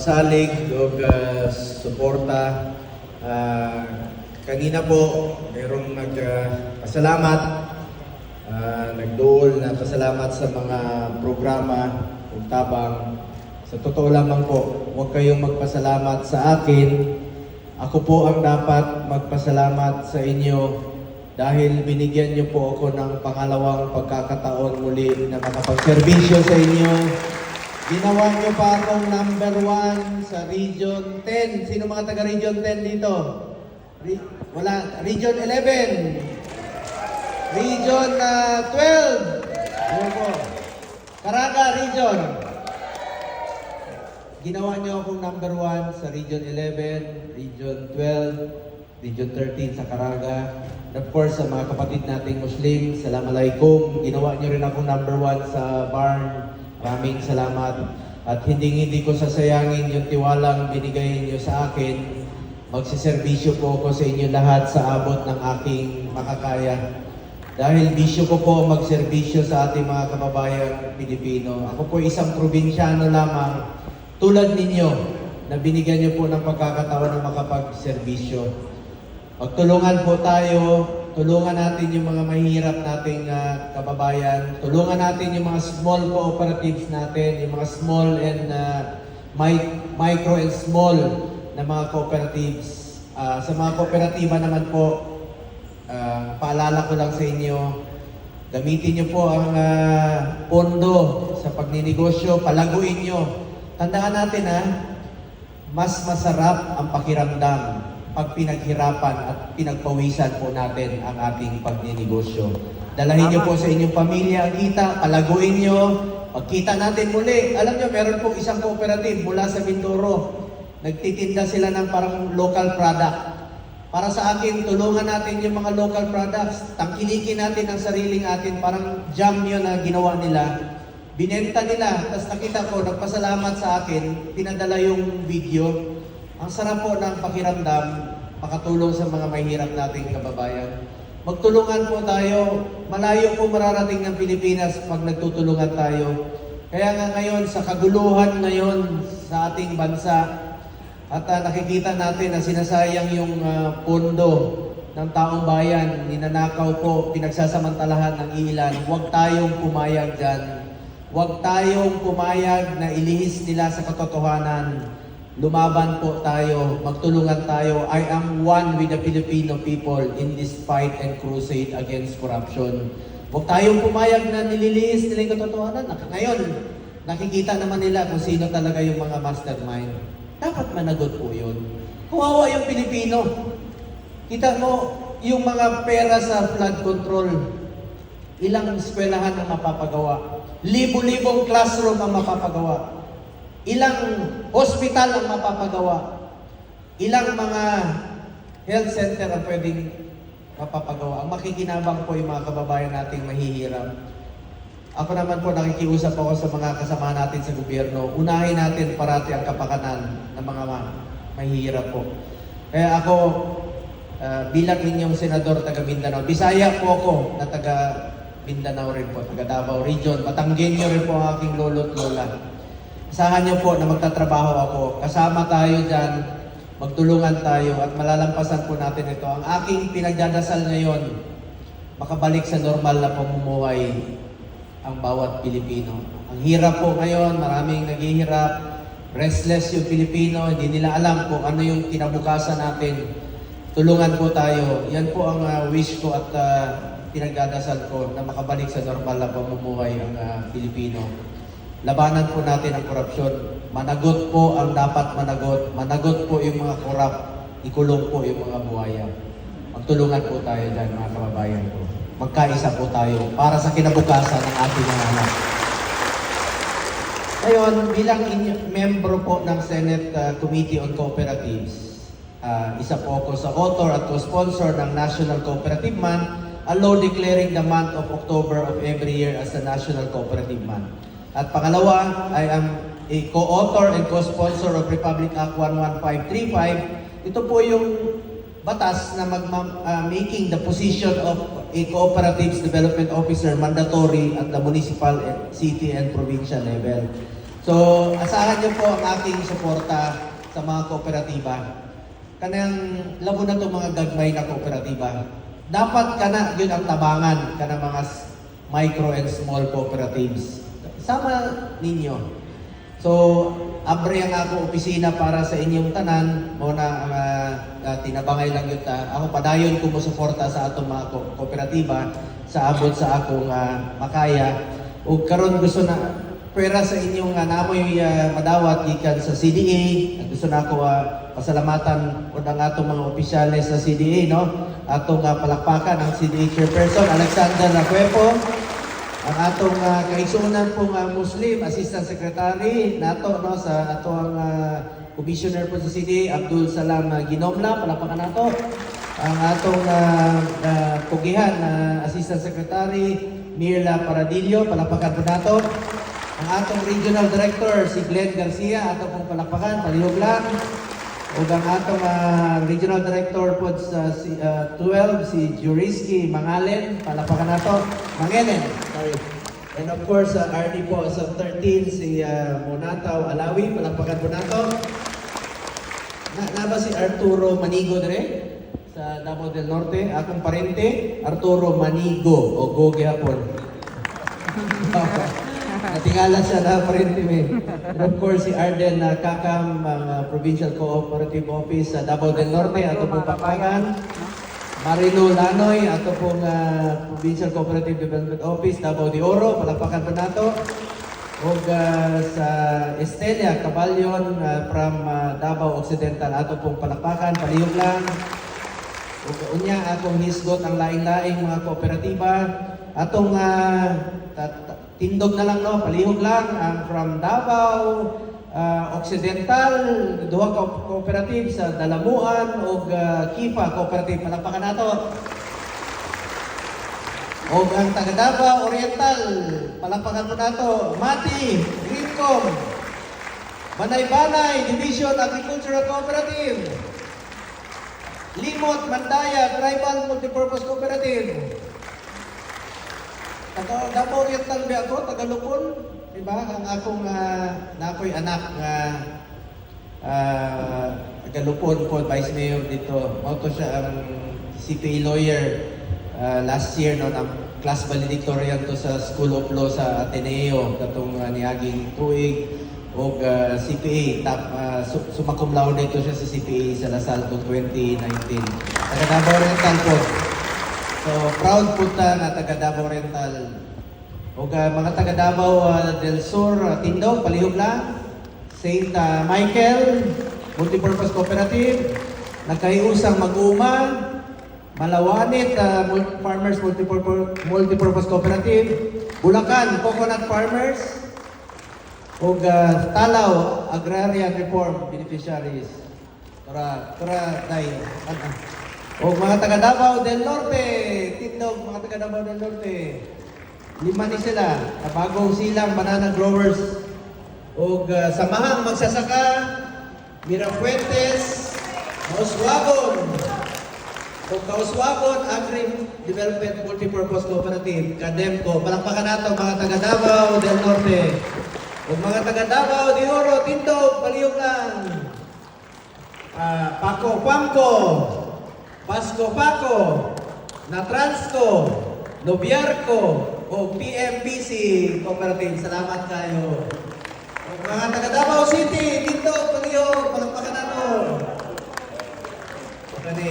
salig o uh, suporta. Ah, kanina po, mayroong nagpasalamat, uh, nagdool na pasalamat sa mga programa o tabang. Sa totoo lamang po, huwag kayong magpasalamat sa akin. Ako po ang dapat magpasalamat sa inyo dahil binigyan niyo po ako ng pangalawang pagkakataon muli na makapagserbisyo sa inyo. Ginawa niyo pa akong number one sa Region 10. Sino mga taga Region 10 dito? Re- wala. Region 11. Region ah, 12. Ano po? Caraga Region. Ginawa niyo akong number one sa Region 11, Region 12, Region 13 sa Caraga. And of course, sa mga kapatid nating Muslim, Assalamualaikum. Ginawa niyo rin akong number one sa Barn. Maraming salamat. At hindi hindi ko sasayangin yung tiwalang binigay niyo sa akin. Magsiservisyo po ako sa inyo lahat sa abot ng aking makakaya. Dahil bisyo ko po magserbisyo sa ating mga kababayan Pilipino. Ako po isang probinsyano lamang tulad ninyo na binigyan niyo po ng pagkakataon na makapagserbisyo. Magtulungan po tayo, tulungan natin yung mga mahirap nating ah, kababayan, tulungan natin yung mga small cooperatives natin, yung mga small and mi- micro and small na mga cooperatives. Ah, sa mga kooperatiba naman po, ah, paalala ko lang sa inyo, gamitin niyo po ang ah, pondo sa pagninegosyo, palaguin niyo. Tandaan natin ha, mas masarap ang pakiramdam pag pinaghirapan at pinagpawisan po natin ang ating pagninegosyo. Dalahin niyo po sa inyong pamilya ang kita, palaguin niyo, pagkita natin muli. Alam niyo, meron po isang cooperative mula sa Mindoro. Nagtitinda sila ng parang local product. Para sa akin, tulungan natin yung mga local products. Tangkilikin natin ang sariling atin. Parang jam yun na ginawa nila. Binenta nila, tapos nakita ko, nagpasalamat sa akin, pinadala yung video. Ang sarap po ng pakiramdam, makatulong sa mga mahirap nating kababayan. Magtulungan po tayo, malayo po mararating ng Pilipinas pag nagtutulungan tayo. Kaya nga ngayon, sa kaguluhan ngayon sa ating bansa, at ah, nakikita natin na sinasayang yung ah, pondo ng taong bayan, ninanakaw po, pinagsasamantalahan ng ilan. Huwag tayong pumayag dyan. Huwag tayong pumayag na ilihis nila sa katotohanan. Lumaban po tayo, magtulungan tayo. I am one with the Filipino people in this fight and crusade against corruption. Huwag tayong pumayag na nililihis nila yung katotohanan. Ngayon, nakikita naman nila kung sino talaga yung mga mastermind. Dapat managot po yun. Kuwawa yung Pilipino. Kita mo, yung mga pera sa flood control, ilang eskwelahan ang mapapagawa. Libo-libong classroom ang mapapagawa. Ilang hospital ang mapapagawa. Ilang mga health center ang pwedeng mapapagawa. Ang makikinabang po yung mga kababayan nating mahihirap. Ako naman po nakikiusap ako sa mga kasama natin sa gobyerno. Unahin natin parati ang kapakanan ng mga ma- mahihirap po. Kaya ako, ah, bilang inyong senador taga Mindanao, Bisaya po ako na taga Mindanao rin po, taga Davao Region. Batanggin niyo rin po ang aking lolo at lola. Asahan niyo po na magtatrabaho ako. Kasama tayo dyan, magtulungan tayo at malalampasan po natin ito. Ang aking pinagdadasal ngayon, makabalik sa normal na pamumuhay ang bawat Pilipino. Ang hirap po ngayon, maraming naghihirap, restless yung Pilipino, hindi nila alam kung ano yung kinabukasan natin. Tulungan po tayo. Yan po ang ah, wish ko at ah, pinagdadasal ko na makabalik sa normal na pamumuhay ang ah, Pilipino. Labanan po natin ang korupsyon. Managot po ang dapat managot. Managot po yung mga korap. Ikulong po yung mga buhaya. Magtulungan po tayo dyan mga kababayan ko. Magkaisa po tayo para sa kinabukasan ng ating mga anak. Ngayon, bilang membro po ng Senate uh, Committee on Cooperatives, uh, isa po ako sa author at co-sponsor ng National Cooperative Month, a law declaring the month of October of every year as the National Cooperative Month. At pangalawa, I am a co-author and co-sponsor of Republic Act 11535. Ito po yung batas na mag uh, making the position of a cooperatives development officer mandatory at the municipal, and city and provincial level. So, asahan niyo po ang aking suporta sa mga kooperatiba. Kanang labo na itong mga gagmay na kooperatiba. Dapat kana yun ang tabangan kana mga s- micro and small cooperatives. Sama ninyo. So, abre ang ako opisina para sa inyong tanan, mo na ang ah, ah, tinabangay lang yun ta. Ako padayon ko suporta sa atong mga ko- kooperatiba sa abot sa akong ah, makaya. Ug karon gusto na pera sa inyong uh, namoy ah, madawat gikan sa CDA. Gusto na ako ah, pasalamatan po ang atong mga opisyales sa CDA no. Atong ah, palakpakan ang CDA chairperson Alexander Lacuepo ang atong uh, kaigsunan pong ah, Muslim Assistant Secretary nato no sa ato ang ah, Commissioner po sa CDA Abdul Salam uh, Ginomla. Palapakan nato ang atong uh, uh, pugihan na Assistant Secretary Mirla Paradillo. Palapakan po nato ang atong Regional Director si Glenn Garcia. Ato pong palakpakan palihog lang ug ang atong ah, Regional Director po sa si, ah, 12 si Juriski Mangalen. Palakpakan nato Mangelen sorry. And of course sa RD po sa 13 si ah, Monataw Alawi. Palakpakan po nato na, na si Arturo Manigo dire sa Davao del Norte. Akong parente Arturo Manigo o Goge hapon Natingala siya na parente me. And of course, si Arden na Kakam, ang uh, Provincial Cooperative Office sa Davao del Norte, ato pong papagan. Marino Lanoy, ato pong uh, Provincial Cooperative Development Office, Davao de Oro, palakpakan po nato. O sa Estelia, Cabalyon, uh, from uh, Davao Occidental, ato pong palakpakan, palihog lang. Ug unya atong hisgot ang laing-laing mga kooperatiba atong ah, ta- ta- tindog na lang no? Palihog lang ang from Davao ah, Occidental duha ka cooperative sa Dalamuan ug ah, Kipa cooperative. Palakpakan nato. Ug ang taga Davao Oriental palakpakan mo nato. Mati Greencom Banay-Banay Division Agricultural Cooperative Limot, Mandaya, Tribal Multipurpose Cooperative. Taga Davao Oriental ba ako, taga Lupon, di ba? Ang akong uh, na ako'y anak nga uh, taga Lupon po, Vice Mayor dito. Mao to siya ang CPA lawyer uh, last year no na class valedictorian to sa School of Law sa Ateneo katong uh, niaging tuig og uh, CPA top uh, su- summa cum laude to siya sa CPA sa Lasal noong 2019. Taga Davao Oriental po. So proud po ta na taga Davao Oriental. Og uh, mga taga Davao uh, del Sur uh, Tindog palihog lang. Saint uh, Michael Multipurpose Cooperative nagkaiusang mag-uma Malawanit uh, Farmers Multipurpose, Multipurpose Cooperative Bulacan Coconut Farmers ug uh, Talaw Agrarian Reform Beneficiaries. Para para dai. O mga taga Davao del Norte, Tindog, mga taga Davao del Norte. Lima ni sila, na bagong silang banana growers. O uh, samahang magsasaka, Mirafuentes, Mauswagon, o Kauswagon Agri Development Multipurpose Cooperative, Kademco. Palakpakan nato mga taga Davao del Norte. O mga taga Davao de Oro, Tindog, palihog lang. Ah, Paco Pamco, Pasco Paco, Natransco, Nobiarco, o PMBC Cooperative. Salamat kayo. Mga taga Davao City, Tindog, palihog, palakpakan nato. Kani,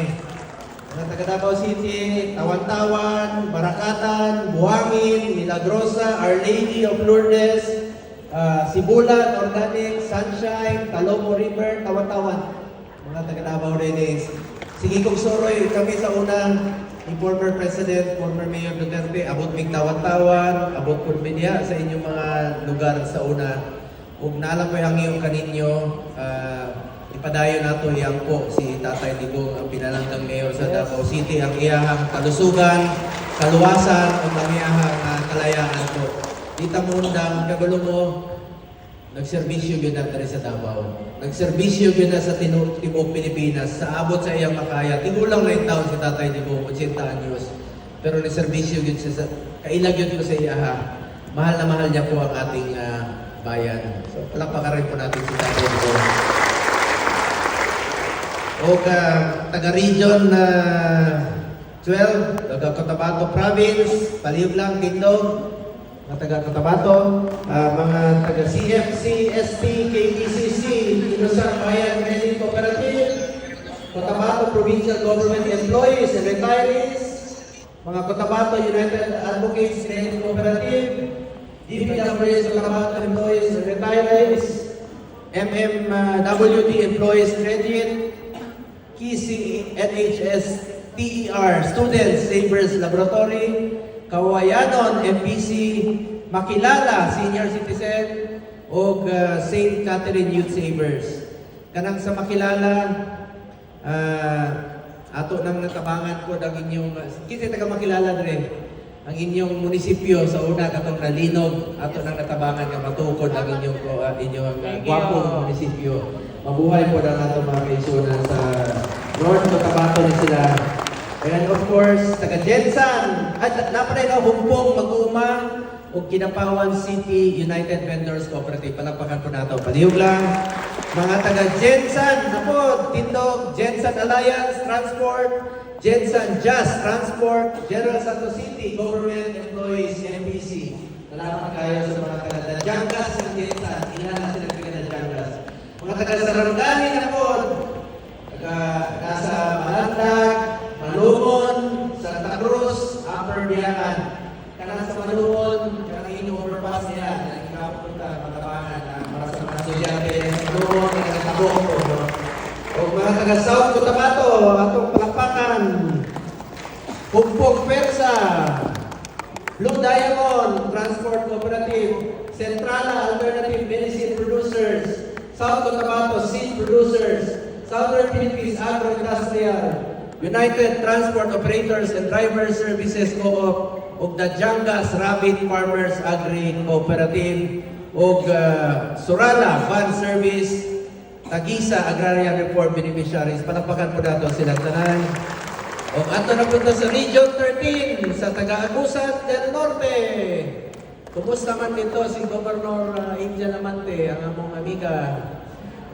mga taga Davao City, Tawan-Tawan, Barakatan, Buhangin, Milagrosa, Our Lady of Lourdes, uh, Sibulan, Organic, Sunshine, Talomo River, Tawan-Tawan. Mga taga Davao is. Sige kong soroy, kami sa unang ni former President, former Mayor Duterte, abot mig tawan-tawan, abot po media sa inyong mga lugar sa una. Ug naalam ko yung iyong kaninyo, ah, ipadayon nato iyang po si Tatay Digong ang pinalanggang mayor sa Davao City ang iyahang kalusugan, kaluwasan ang iyahang ah, kalayaan po. Dita mo undang kagulo mo nagserbisyo gyud na sa Davao. Nagserbisyo gyud na sa tibuok Pilipinas sa abot sa iyang makaya. Tigulang na taon si Tatay Digong, 80 anyos. Pero nagserbisyo gyud siya sa kailag gyud ko sa iyaha. Mahal na mahal niya po ang ating ah, bayan. So palakpakan rin po natin si Tatay Bo. O taga region na 12, taga Cotabato Province, Palihog lang, Tindog, mga taga Cotabato, ah, mga taga CFC, SP, KBCC, Inusang Bayan Credit Cooperative, Cotabato Provincial Government Employees and Retirees, mga Cotabato United Advocates Credit Cooperative, DPWS Cotabato Employees and Retirees, MMWD Employees Credit, KC NHS TER Students Savers Laboratory, Kawayanon MPC, Makilala Senior Citizen, o St. Catherine Youth Savers. Kanang sa Makilala, ah, ato nang natabangan ko ng inyong, kasi taga Makilala rin, ang inyong munisipyo sa una katong nalinog, ato nang natabangan nga matukod ang inyong, uh, inyong uh, gwapong munisipyo. Mabuhay po na nato mga kaisunan sa North Cotabato ni sila. And of course, taga Jensan, at napanay na humpong mag-uuma o Kinapawan City United Vendors Cooperative. Palakpakan po nato. Palihog lang. Mga taga Jensan, napod, Tindog, Jensan Alliance Transport, Jensan Just Transport, General Santos City, Government Employees, MPC. Salamat kayo sa mga taga Dajangas ng Jensan. Ilan na sila taga Dajangas. Mga taga Sarangani na po, taga nasa Malandag, Malumon, Santa Cruz, Upper Biakan. Kanang sa Malumon, kanang inyong overpass nila, na ikapunta, matabangan, na para sa mga estudyante, Malumon, na nagtabong no? O mga taga South Cotabato, atong palakpakan, Pugpog Persa, Blue Diamond Transport Cooperative, Centrala Alternative Medicine Producers, South Cotabato Seed Producers, Southern Philippines Agro-Industrial, United Transport Operators and Driver Services Co-op, ug Dajangas Rabbit Farmers Agri Cooperative, ug uh, Surala Fan Service, Tagisa Agrarian Reform Beneficiaries. Palakpakan po nato sila tanan. O ato na punta sa Region 13 sa Taga-Agusan del Norte. Kumusta man dito si Governor uh, India Namante, ang among amiga.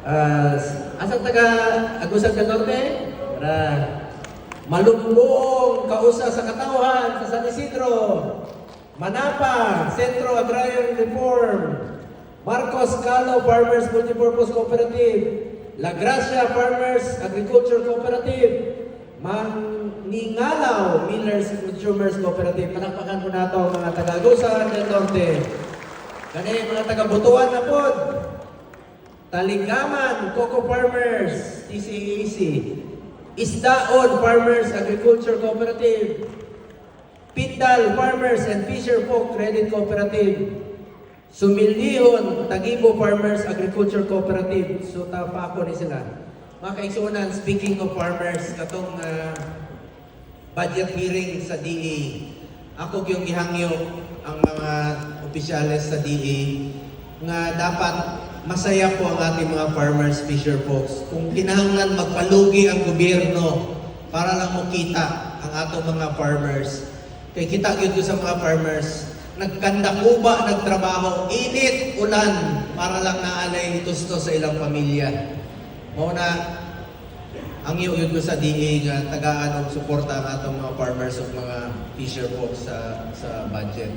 Uh, asang taga-Agusan del Norte? Para malumbong kausa sa katawhan sa San Isidro. Manapa, Centro Agrarian Reform. Marcos Calo Farmers Multipurpose Cooperative. La Gracia Farmers Agriculture Cooperative. Maningalaw Millers Consumers Cooperative. Palakpakan po nato mga taga-Agusan del Norte. Kani mga taga-Butuan na po. Taligaman Coco Farmers TCAC. Isdaon Farmers Agriculture Cooperative. Pindal Farmers and Fisher Folk Credit Cooperative. Sumilihon Tagibo Farmers Agriculture Cooperative. So tapa ako ni sila. Mga kaigsunan, speaking of farmers, katong ah, budget hearing sa DA, ako yung gihangyo ang mga opisyales sa DA nga dapat masaya po ang ating mga farmers, fisher folks. Kung kinahanglan magpalugi ang gobyerno para lang makita ang atong mga farmers. Kay kita gyud ko sa mga farmers, nagkandakuba nagtrabaho, init, ulan para lang naalay tusto sa ilang pamilya. Mao na ang iyo yun ko sa DA nga tagaan og suporta ang atong mga farmers ug mga fisher folks sa sa budget.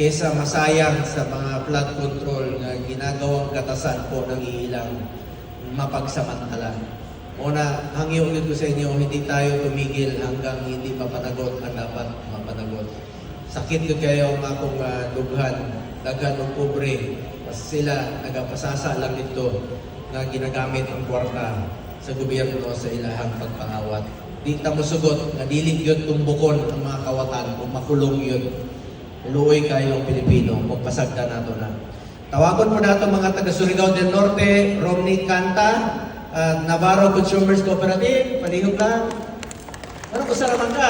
Kesa masayang sa mga flood control nga ginagawang katasan po ng ilang mapagsamantala. Una, hangyo ulit ko sa inyo, hindi tayo tumigil hanggang hindi mapanagot ang dapat mapanagot. Sakit ko kayo ang akong uh, dughan, daghan ng pobre. Kasi sila nagapasasa lang dito na ginagamit ang kwarta sa gobyerno sa ilahang pagpangawat. Di ta mosugot nga dili gyud tumbukon ang mga kawatan kung makulong yun. Luoy kayo ang Pilipino, magpasagda nato na. Tawagon po nato mga taga Surigao del Norte, Romney Canta, at Navarro Consumers Cooperative, palihog lang. Ano ko saraman ka?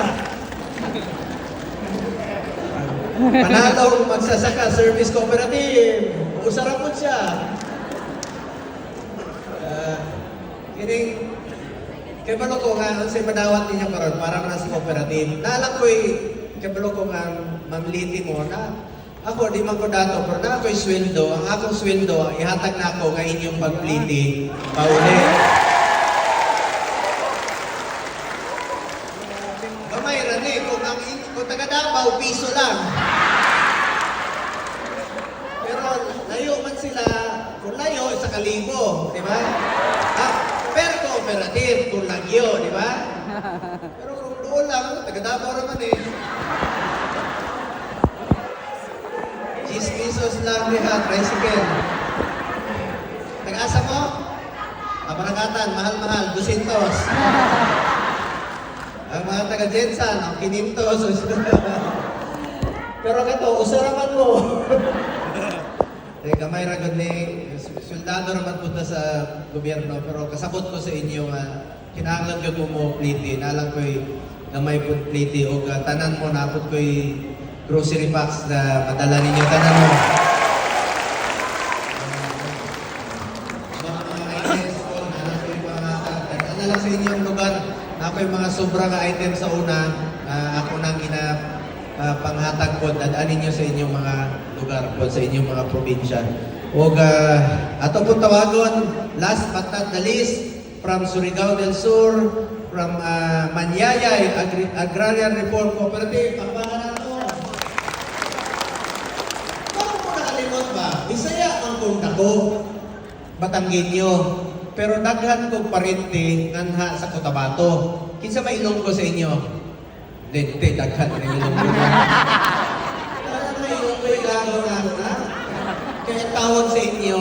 Panatong Magsasaka Service Cooperative. Usara po siya. Ah, kining kay ko nga sa madawat ninyo karon para man sa cooperative. Naalam ko eh kay balo ko nga mamliti mo na Ako, di man ko dato, pero na ako'y sweldo. Ang akong sweldo, ihatag na ako nga inyong pagpliti. Pauli. Gamay rin eh, kung, ang, in- kung taga Davao, piso lang. Pero layo man sila, kung layo, isa kalibo, di ba? Ah, per cooperative, kung lagyo, di ba? Pero kung doon lang, taga Davao naman eh. 10 pesos lang niya, tricycle. Nag-asa mo? Kaparakatan, mahal-mahal, 200. Ang mga taga-Jensan, ang 500. Pero kato, usaraman mo. Eh, gamay ra gud ni soldado naman punta sa gobyerno pero kasabot ko sa inyo nga kinahanglan gyud mo pliti nalang ko'y gamay pud pliti o tanan mo napot ko'y grocery packs na madala ninyo tanan mo. Mga items ko, na sa inyong lugar ah, panghatag po dadaanin niyo sa inyong mga lugar po sa inyong mga probinsya. O ato po tawagon last but not the least from Surigao del Sur from uh, Manyayay Agri- Agrarian Reform Cooperative ang pangalan ko. Bakit mo nakalimot ba? Bisaya ang kung ako. Batanggenyo. Pero daghan kong parente nganha sa Cotabato. Kinsa may ilonggo sa inyo? Hindi, daghan na. Daghan may ilonggo ilonggo na ako na. Kaya tawag sa inyo,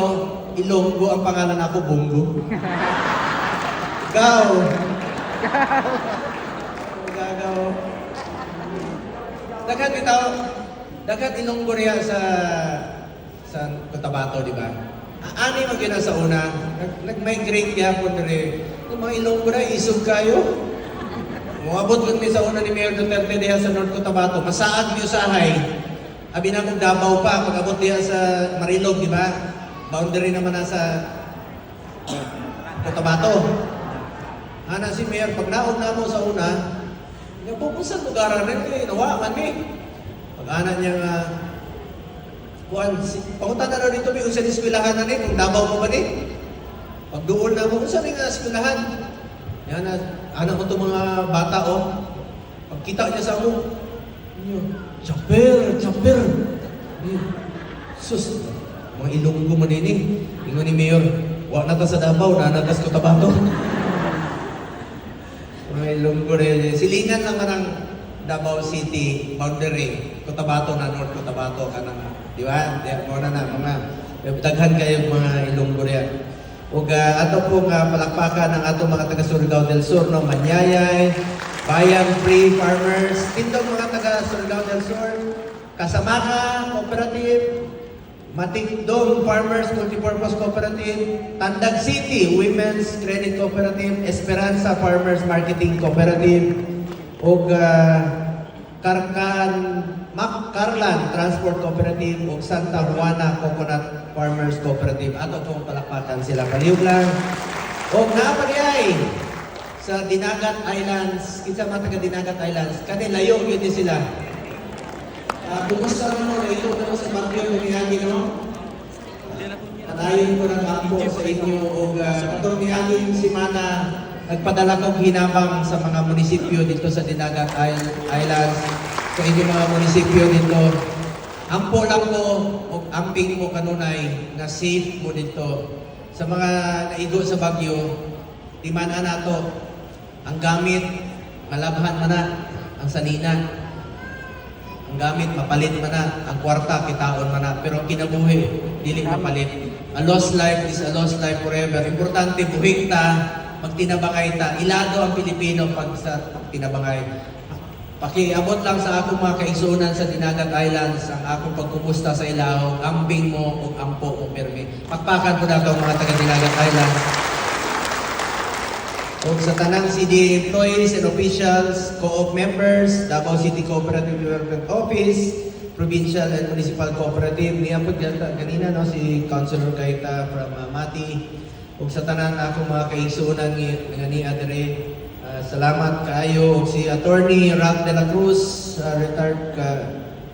ilonggo ang pangalan ako, Bungo. Gaw. Gagaw. Daghan bitaw, daghan ilonggo riya sa sa Cotabato, di ba? Ani man gyud sa una, nag- nag-migrate gyapon diri. Yung mga ilonggo na isog kayo. Muabot mi sa una ni Mayor Duterte diha sa North Cotabato, masaag mi usahay. Abi na kong Davao pa, pag-abot diha sa Marilog, di ba? Boundary naman na sa uh, Cotabato. Ana si Mayor, pag naog na mo sa una, nga pupusan lugaran rin kay nawa man mi. Pag ana niya nga kuan si pangunta na raw dito mi unsa ni eskwelahan na ni kung Davao mo ba ni? Pag duol na mo unsa ni nga eskwelahan? Yan na ana mo to mga bata oh. Pag kita niya sa mo, niyo, chopper, chopper. Niyo, Sus, mga ilonggo man ini. Ingon ni Mayor, wa na ta sa Davao, na na ta sa Cotabato. Mga ilonggo rin. Silingan naman ang Davao City boundary. Cotabato na North Cotabato ka na. Di ba? Di mo na na mga daghan kayo mga ilonggo rin. Ug uh, ato po nga palakpakan ng ato mga taga Surigao del Sur no? Manyayay, Bayan Free Farmers, tindog mga taga Surigao del Sur, Kasamaha Cooperative, Matikdong Farmers Multipurpose Cooperative, Tandag City Women's Credit Cooperative, Esperanza Farmers Marketing Cooperative, ug uh, Karkan Mac Carlan Transport Cooperative ug Santa Juana Coconut Farmers Cooperative. Ato pong palakpakan sila palihog lang. Ug naapagay sa Dinagat Islands, kinsa man taga Dinagat Islands, kani layo gyud ni sila. Uh, kumusta mo na ito na sa bagyo ng Miyagi, no? Padayon ko ng ako sa inyo o uh, itong Miyagi yung simana nagpadala kong hinabang sa mga munisipyo dito sa Dinagat Isl- Islands, sa inyong mga munisipyo dito. Ampo lang mo o amping mo kanunay na safe mo dito. Sa mga naigo sa Bagyo, di man na to ang gamit, malabhan man na, ang sanina, ang gamit, mapalit man na. Ang kwarta, kitaon man na. Pero ang kinabuhi, dili mapalit. A lost life is a lost life forever. Importante, buhik ta, magtinabangay ta. Ilado ang Pilipino pag sa tinabangay. Pakiabot lang sa akong mga kaigsunan sa Dinagat Islands, ang akong pagkumusta sa ilaw, ambing mo o ampo mo permi. Pakpakan ko na ito mga taga Dinagat Islands. O sa tanang CD employees and officials, co-op members, Davao City Cooperative Development Office, Provincial and Municipal Cooperative, niya po yata kanina no, si Councilor Gaita from uh, Mati. O sa tanan ako mga kaigsunan ni, Adre, salamat kaayo. Si Attorney Ralph de la Cruz, uh, retired ka,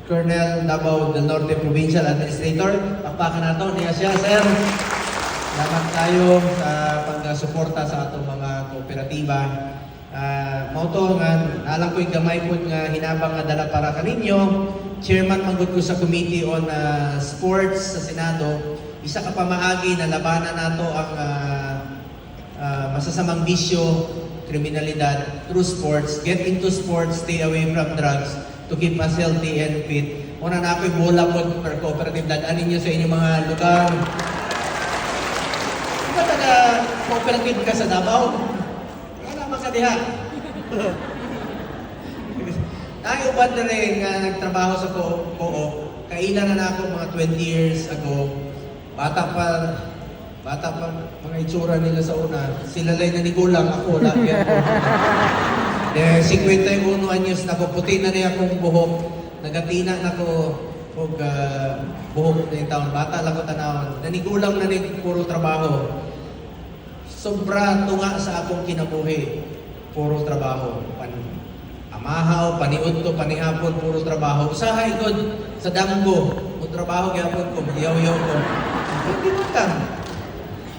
Colonel Davao del Norte Provincial Administrator. Pakpakan na to niya siya, sir. Salamat tayo sa pagsuporta sa atong mga kooperatiba. Ah, mao to nga alam ko gamay pud nga hinabang nga dala para kaninyo. Chairman manggod ko sa Committee on ah, Sports sa Senado. Isa ka pamaagi na labanan nato ang ah, ah, masasamang bisyo, kriminalidad through sports. Get into sports, stay away from drugs to keep us healthy and fit. Una na ako'y bola po per cooperative. Dadaanin niyo sa inyong mga lugar. Di ba taga cooperative ka sa Davao? Wala man ka diha. Ay, uban na rin nga nagtrabaho sa co- co-op. Kailan na ako mga 20 years ago. Bata pa, bata pa mga itsura nila sa una. Sila lang nanigulang ako, lagi ako. Eh, 51 anyos na ko, puti na niya akong buhok. Nagatina na ko og ah, buhok na yung taon. Bata lang ko tanawon. Nanigulang na ni puro trabaho. Sobra tunga sa akong kinabuhi. Puro trabaho. Pan amahaw, paniudto, panihapon, puro trabaho. Usahay ko sa damgo. Kung trabaho gyapon ko, yaw-yaw ko. Hindi mo ka.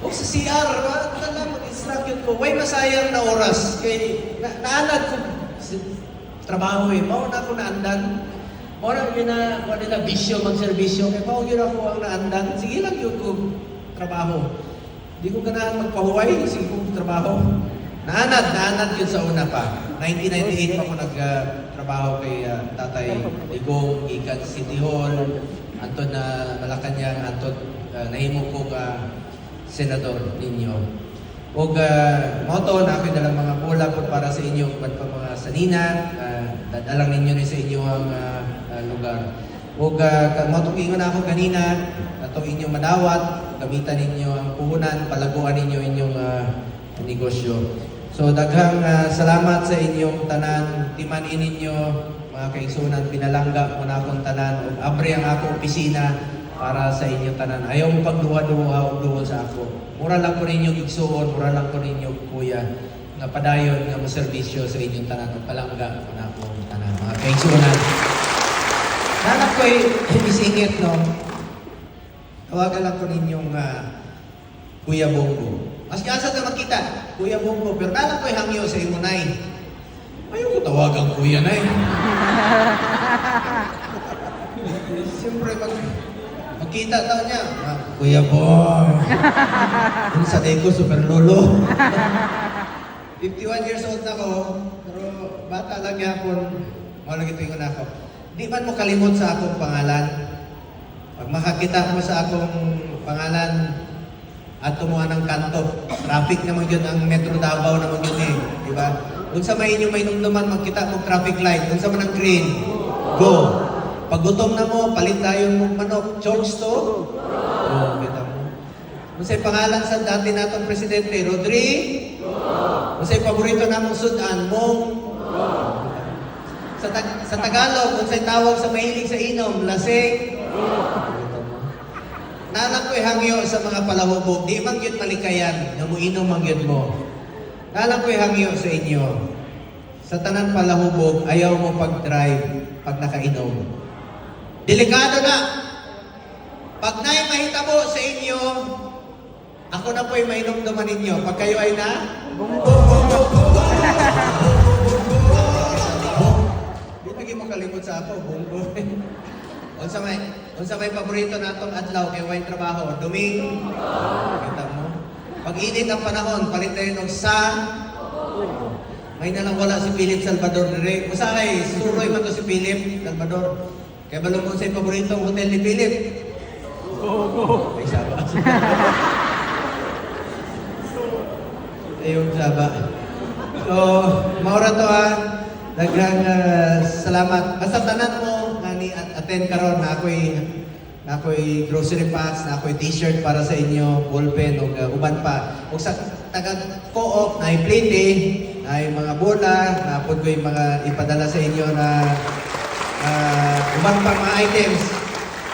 O sa CR, wala ka lang mag-instruct yun ko. Way masayang na oras. Kay, na, naanad ko. Trabaho eh. Mao na ako naandan. Mao na yun na, wala nila bisyo, magserbisyo. Kaya mao yun ako ang naandan. Sige lang yun ko trabaho. Di ko ganahan magpahuway. Sige ko trabaho. Naanad, naanad yun sa una pa. 1998 pa ako nagtrabaho kay ah, Tatay Igong, Ikan City Hall, Anton na Malacanang, Anton uh, nahimo ko ka senador ninyo. O uh, moto na ako dalang mga bola po para sa inyo pat pa mga sanina, uh, dadalang ninyo ni sa inyo ang ah, ah, lugar. O uh, moto ingon ako kanina, ato inyong madawat, gamitan ninyo ang puhunan, palaguan ninyo inyong ah, negosyo. So daghang ah, salamat sa inyong tanan, timanin ninyo mga kaigsunan, pinalangga mo na akong tanan, ug abri ang ako opisina para sa inyong tanan. Ayaw mo pagduwa-duwa o duwa sa ako. Mura lang ko ninyo igsuon, mura lang ko ninyo kuya, nga padayon nga mo serbisyo sa inyong tanan, ug palangga mo na akong tanan. Mga kaigsunan. Nanak ko'y isingit, no? Tawagan lang ko ninyong ah, Kuya Bongo. Mas asa ka makita, Kuya Bongo, pero nalang ko'y hangyo sa imunay. Ayaw ko tawagan Kuya na eh. Siyempre, pag magkita daw niya, ah, Kuya Bong. Yung sa ko, super lolo. 51 years old na pero bata lang yapon, mo lagi tuwing na ako. Di man mo kalimot sa akong pangalan. Pag makakita mo sa akong pangalan, at tumuha ng kanto. Traffic naman yun ang Metro Davao naman yun eh. Di ba? Kung sa may inyo may numduman, magkita mo traffic light. Kung sa man ang green, go. Pag gutom na mo, palit tayo ng manok. Chokes to? Oo, kita mo. Kung sa'y pangalan sa dati natong presidente, Rodri? Kung sa'y paborito namong sudan, Mong? Sa, Tag- sa Tagalog, kung sa'y tawag sa mahilig sa inom, lasing? Nalang ko'y hangyo sa mga palahubog, di man yun malikayan, nga muinom man yun mo. Nalang ko'y hangyo sa inyo. Sa tanan palahubog, ayaw mo pag-drive pag nakainom. Delikado na! Pag na'y mahitabo sa inyo, ako na po'y mainom naman ninyo. Pag kayo ay na, Di lagi mo kalimot sa ako, bunggo. unsa may, unsa may paborito natong adlaw kay way trabaho, duming. Kita mo. Pag init ang panahon, palit rin og sa. May nalang wala si Philip Salvador dire. Usa kay suroy man to si Philip Salvador. Kay balong mo sa paboritong hotel ni Philip. Ay saba. Ayun saba. So, maura to ha. Daghang ah, salamat. Basta tanan mo nga ni at- attend karon na ako'y na ako'y grocery packs, na ako'y t-shirt para sa inyo, ballpen ug ah, uban pa. Ug sa taga co-op na plate ay mga bola, na pod ko yung mga ipadala sa inyo na ah, uban pa mga items.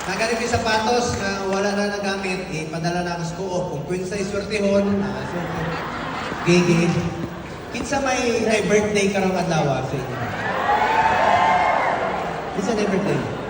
Nagalit yung sapatos na wala na nagamit, ipadala na ako sa co-op. Kung swertihon, ah, swerte. Gigi. Kinsa may may birthday karong adlaw sa inyo? Kinsa may birthday?